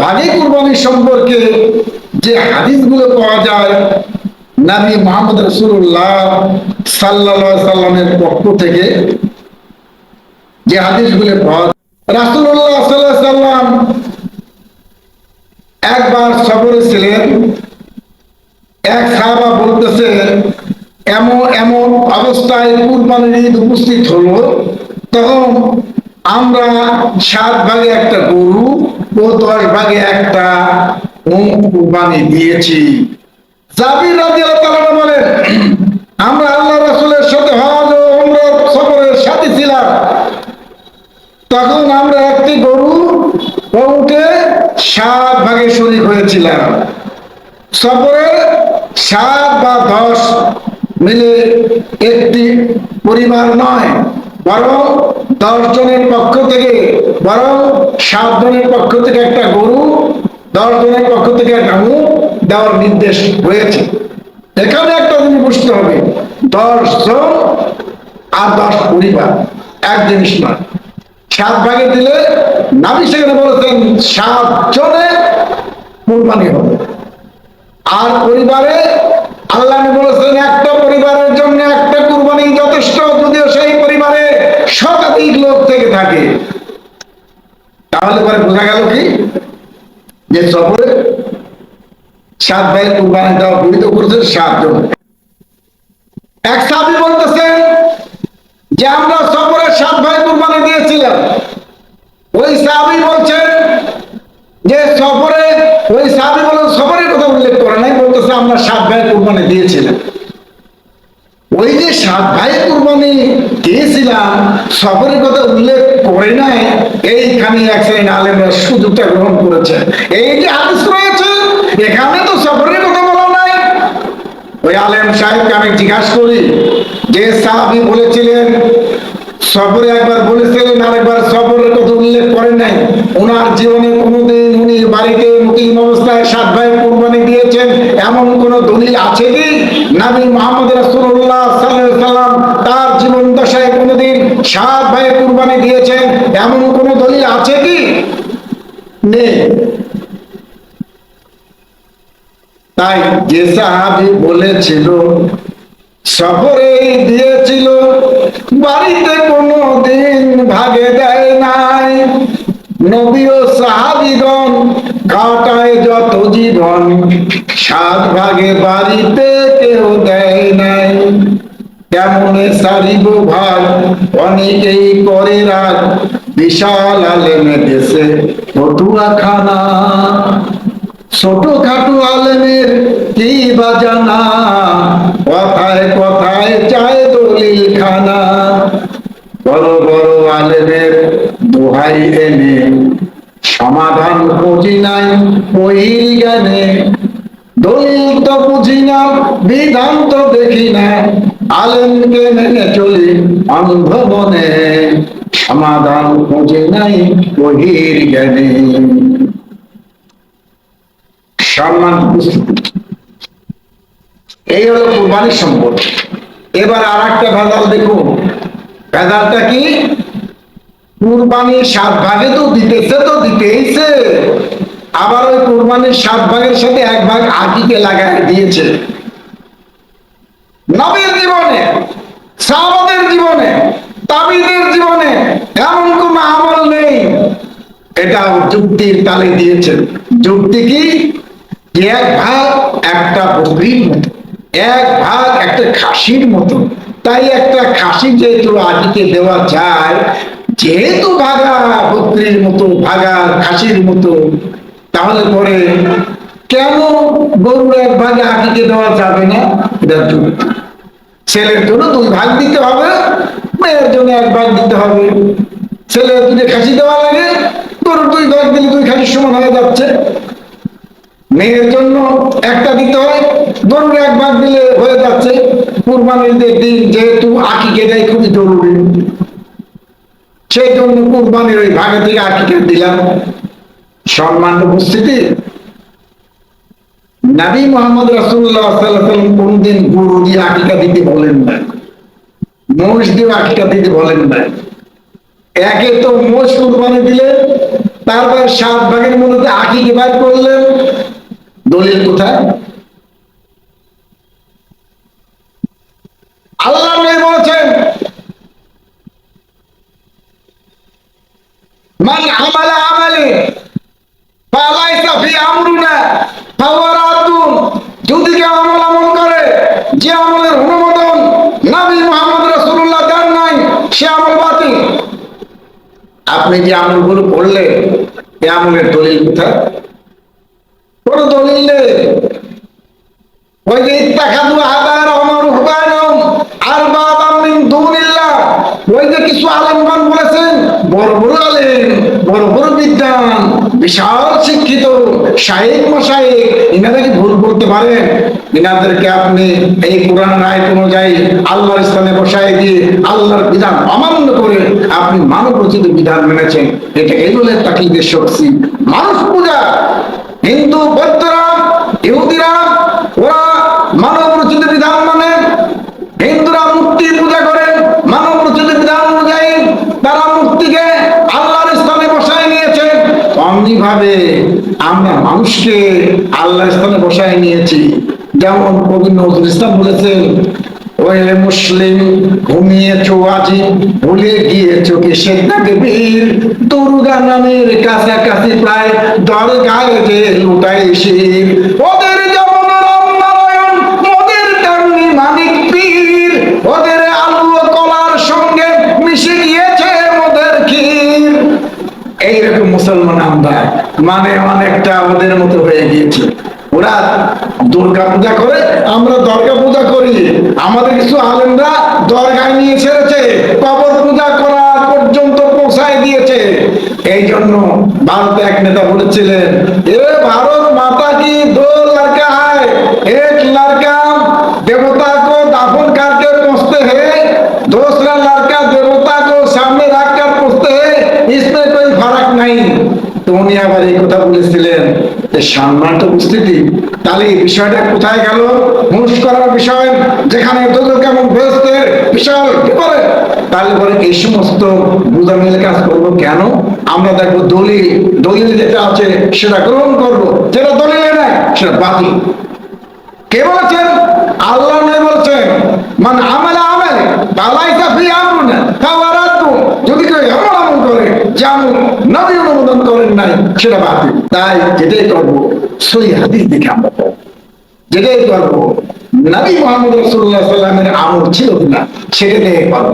ভাগে কুরবানি সম্পর্কে যে হাদিসগুলো পাওয়া যায়, নবী মোহাম্মদ রসুল্লাহ সাল্লাহ সাল্লামের পক্ষ থেকে যে পাওয়া রাসুল্লাহ সাল্লাহ সাল্লাম একবার সফরে ছিলেন। এক সাহাবা বলতেছে, এমন এমন অবস্থায় কুরবানির ঈদ উপস্থিত হলো, তখন আমরা সাত ভাগে একটা গরু দশ ভাগে একটা কুরবানি দিয়েছি। জাবির রাদিয়াল্লাহু তাআলা বলেন, আমরা আল্লাহ রাসূলের সাথে হজ ও উমরার সফরের সাথে ছিলাম। তখন আমরা একটি গরু ও উঠে সাত ভাগে শরীক হয়েছিলাম। সফরে সাত বা দশ মিলে একটি পরিবার নয়, বরং দশ জনের পক্ষ থেকে, বরং সাত জনের পক্ষ থেকে একটা গরু, দশ জনের পক্ষ থেকে একটা উট দেওয়ার নির্দেশ হয়েছে এখানে একটা জিনিস বুঝতে হবে, দশ জন আর দশ পরিবার, এক জিনিস নয়। সাত ভাগে দিলে নাবি সেখানে বলেছেন, সাত জনে কোরবানি হবে। আর পরিবারে আল্লাহ বলেছেন, একটা পরিবারের জন্য একটা কুরবানি যথেষ্ট, যদিও সেই শতাধিক লোক থেকে থাকে। তাহলে পরে বোঝা গেল কি? যে সফরে সাত ভাই কুরবানি দেওয়া গৃহীত করেছেন সাতজন। এক সাবি বলতেছেন যে, আমরা সফরে সাত ভাই কুরবানি দিয়েছিলাম। ওই সাবি বলছেন যে, সফরে ওই সাহাবি বলে সফরের কথা উল্লেখ করে নাই। বলতেছে, আমরা সাত ভাই কুরবানি দিয়েছিলাম। ওই যে সাত ভাই কুরবানি দিয়েছিলাম সফরের কথা উল্লেখ করে নাই, এইখানে এক শ্রেণি সুযোগটা গ্রহণ করেছে। এই যে হাদিস রয়েছে, এখানে তো সফরের কথা বলা নাই। ওই আলেম সাহেবকে আমি জিজ্ঞাসা করি, যে সাহাবি বলেছিলেন সফরে একবার বলেছিলেন, আরেকবার সফরের কথা উল্লেখ করেন নাই। ওনার জীবনে কোনোদিন উনি বাড়িতে মুকিম অবস্থায় সাত ভাই কুরবানি দিয়েছেন, এমন কোন দলিল আছে কি? নবী মোহাম্মদ রাসূলুল্লাহ সাল্লাল্লাহু আলাইহি সাল্লাম তার জীবন দশায় কোনোদিন সাত ভাই কুরবানি দিয়েছেন, এমন কোন দলিল আছে কি? নেই। তাই যে সাহাবি বলেছিল সফরে দিয়েছিল, বাড়িতে কোনো দিন ভাগে দেয় নাই। নবী ও সাহাবিগণ কাটায় যত জীবন, সাত ভাগে বাড়িতে কেউ দেয় কেমনে সারিব ভাগ অনেকেই করে রাগ। বিশাল আলেমে দেশে ফটুয়া খানা ছোট খাটু আলেমের কি বাজানা কথায় কথায় চায় দলিল খানা বড় বড় আলেমের দোহাই এনে। সমাধান খুঁজি নাই বহির জ্ঞানে। দলিল তো বুঝি না, বিধান তো দেখি না। আলেমকে মেনে চলি অন্ধ মনে সমাধান খুঁজি নাই বহির জ্ঞানে। সম্মান এই হলো সম্পদ। এবার আর একটা ভেজাল দেখুন ভেজালটা কি? কুরবানির সাত ভাগে তো দিতেছে তো দিতেইছে। আবার ওই কুরবানির সাত ভাগের সাথে এক ভাগ আকিকে লাগায় দিয়েছে। নবীর জীবনে সাহাবাদের জীবনে, তাবিদের জীবনে এমন কোন আমল নেই। এটা যুক্তির তালে দিয়েছেন। যুক্তি কি? এক ভাগ একটা বকরির মতো, এক ভাগ একটা খাসির মতো। তাই একটা খাসি যেহেতু আদিকে দেওয়া যায়, যেহেতু ভাগা বকরির মতো, ভাগা খাসির মতো, তাহলে পরে কেন গরুর এক ভাগে আদিকে দেওয়া যাবে না? এটা যুক্তি। ছেলের জন্য দুই ভাগ দিতে হবে, মেয়ের জন্য এক ভাগ দিতে হবে। ছেলে দুটো খাসি দেওয়া লাগে তোর দুই ভাগ দিলে দুই খাসির সমান হয়ে যাচ্ছে। মেয়ের জন্য একটা দিতে হয়, গরুর এক ভাগ দিলে হয়ে যাচ্ছে। কুরবানির দিন যেহেতু আকিকে দেয় খুবই জরুরি। সেই জন্য কুরবানির ওই ভাগে থেকে আকিকে দিলাম। সম্মান উপস্থিতি নবী মোহাম্মদ রাসুল্লাহ কোনদিন গরু দিয়ে আকিকা দিতে বলেন না মোষ দিয়ে আকিকা দিতে বলেন না একে তো মোষ কুরবানি দিলে, তারপরে সাত ভাগের মধ্যে আঁকি ডিভাইড করলেন। দলিল কোথায়? আল্লাহ বলেছেন, মান আমালা আমালে ফালাইসা ফি আমরুনা ফাহুয়া রাদ্দুন যদি কেউ আমল আমল করে যে আমলের অনুমোদন নবী মুহাম্মদ রাসূলুল্লাহ দেন নাই, সে আমল বাতিল। আপনি যে আমলগুলো করলেন এই আমলের দলিল কোথায়? কোনো দলিল নেই। ওই যে ইত্তাখাদু আবার আমার হুবায়নম আর বাবা মিন দুনিল্লাহ। ওই যে কিছু আলেমগণ বলেছেন, বড় বড় আলেম, বড় বড় বিদ্যান বিশাল শিক্ষিত সাহেব মশাইক ইনারা কি ভুল করতে পারেন। ইনাদেরকে আপনি এই কোরআন রায় অনুযায়ী আল্লাহর স্থানে বসায় দিয়ে আল্লাহর বিধান অমান্য করে আপনি মানব রচিত বিধান মেনেছেন। এটা এগুলো তাকে শক্তি। মানুষ পূজা, হিন্দু ইহুদিরা ওরা মানব রচিত বিধান মানে হিন্দুরা মূর্তি পূজা করেন মানব রচিত বিধান অনুযায়ী তারা মূর্তিকে আল্লাহর স্থানে বসায় নিয়েছে অমনি ভাবে আমরা মানুষকে আল্লাহ স্থানে বসায় নিয়েছি। যেমন কবি নজরুল ইসলাম বলেছেন ওই মুসলিম, ঘুমিয়েছো আজি ভুলে গিয়েছো কিসের নাকি বীর দুর্গা নামের কাছাকাছি প্রায় দরগায় যে লুটাই শির। ওদের মানে অনেকটা ওদের মতো হয়ে গিয়েছে। ওরা দুর্গা পূজা করে, আমরা দর্গা পূজা করি। আমাদের কিছু আলেমরা দরগায় নিয়ে ছেড়েছে কবর পূজা করা পর্যন্ত পৌঁছায় দিয়েছে। এই জন্য ভারতে এক নেতা বলেছিলেন, এ ভারত উনি আবার এই কথা বলেছিলেন যে সম্মানিত উপস্থিতি, তাহলে এই বিষয়টা কোথায় গেল? মুস করার বিষয়, যেখানে দুদক এবং বেহস্তের বিশাল বিপরে তাহলে পরে এই সমস্ত বুঝা মিলে কাজ করব কেন? আমরা দেখব দলিল দলিল যেটা আছে সেটা গ্রহণ করব। যেটা দলিলে নাই, সেটা বাতিল। কে বলেছেন? আল্লাহ নবী বলছেন মানে আমালে আমালে তালাইসা ফি আমরুনা ফাওয়ারাদু যদি কেউ এমন আমল করে, যে আমল নবী অনুমোদন করেন নাই, সেটা বাতিল তাই যেটাই করব, সই হাদিস দেখে আমরা। যেটাই করব, নবী মোহাম্মদ রসুল্লাহ সাল্লামের আমল ছিল কিনা, সেটা দেখে করব